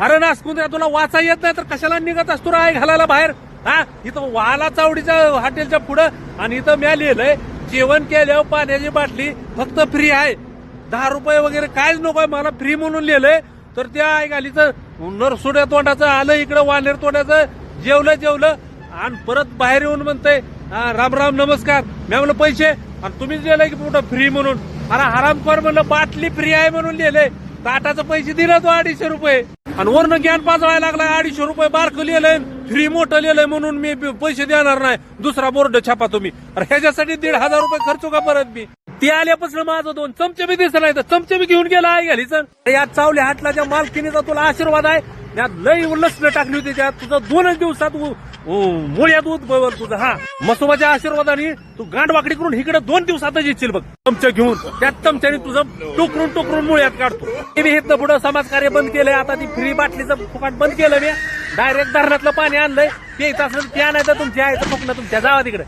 अरे नासकून द्या तुला वाचा येत नाही तर कशाला निघत असतो राय घालायला बाहेर? हा इथं वाला चावडीच्या हॉटेलच्या पुढं आणि इथं म्या लिहिलंय जेवण केल्यावर पाण्याची बाटली फक्त फ्री आहे. दहा रुपये वगैरे कायच नकोय मला फ्री म्हणून लिहिलंय. तर त्या गालीचं नरसोड्या तोंडाचं आलं इकडं वानेर तोंडाचं जेवलं जेवलं आणि परत बाहेर येऊन म्हणतंय राम राम नमस्कार. मी म्हणलं पैसे. आणि तुम्हीच लिहिलंय की कुठं फ्री म्हणून. अरे हरामखोर म्हणलं बाटली फ्री आहे म्हणून लिहिलंय. ताटाचं पैसे दिलं तो अडीचशे रुपये. आणि वरनं ज्ञान पाजळायला लागला अडीचशे रुपये बारकं लिहिलंय फ्री मोठं लिहिलंय म्हणून मी पैसे देणार नाही. दुसरा बोर्ड छापा तुम्ही. अरे ह्याच्यासाठी दीड हजार रुपये खर्च का परत मी? ते आल्यापासून माझं दोन चमचे बी दिसत नाही. तर चमचे बी घेऊन गेला आहे घालीच. या चावल्या हाटलाच्या मालकिनीचा तुला आशीर्वाद आहे. त्यात लई लसणं टाकली होती त्यात. तुझं दोनच दिवसात उ- दूध मुळ्यात तुझं हा. मसोबाच्या आशीर्वादाने तू गांडवाकडी करून इकडे दोन दिवसातच येशील बघ. चमच्या घेऊन. त्यात चमच्याने तुझं टोकरून टोकरून मुळ्यात काढतो. ते हे इथनं पुढं समाजकार्य बंद केलंय. आता ती फ्री बाटलीचं फुकाट बंद केलं मी. डायरेक्ट धरणातलं पाणी आणलंय. ते असं त्या नाही तर तुमच्या आहे तर फुकणं तुमच्या. जावा तिकडे.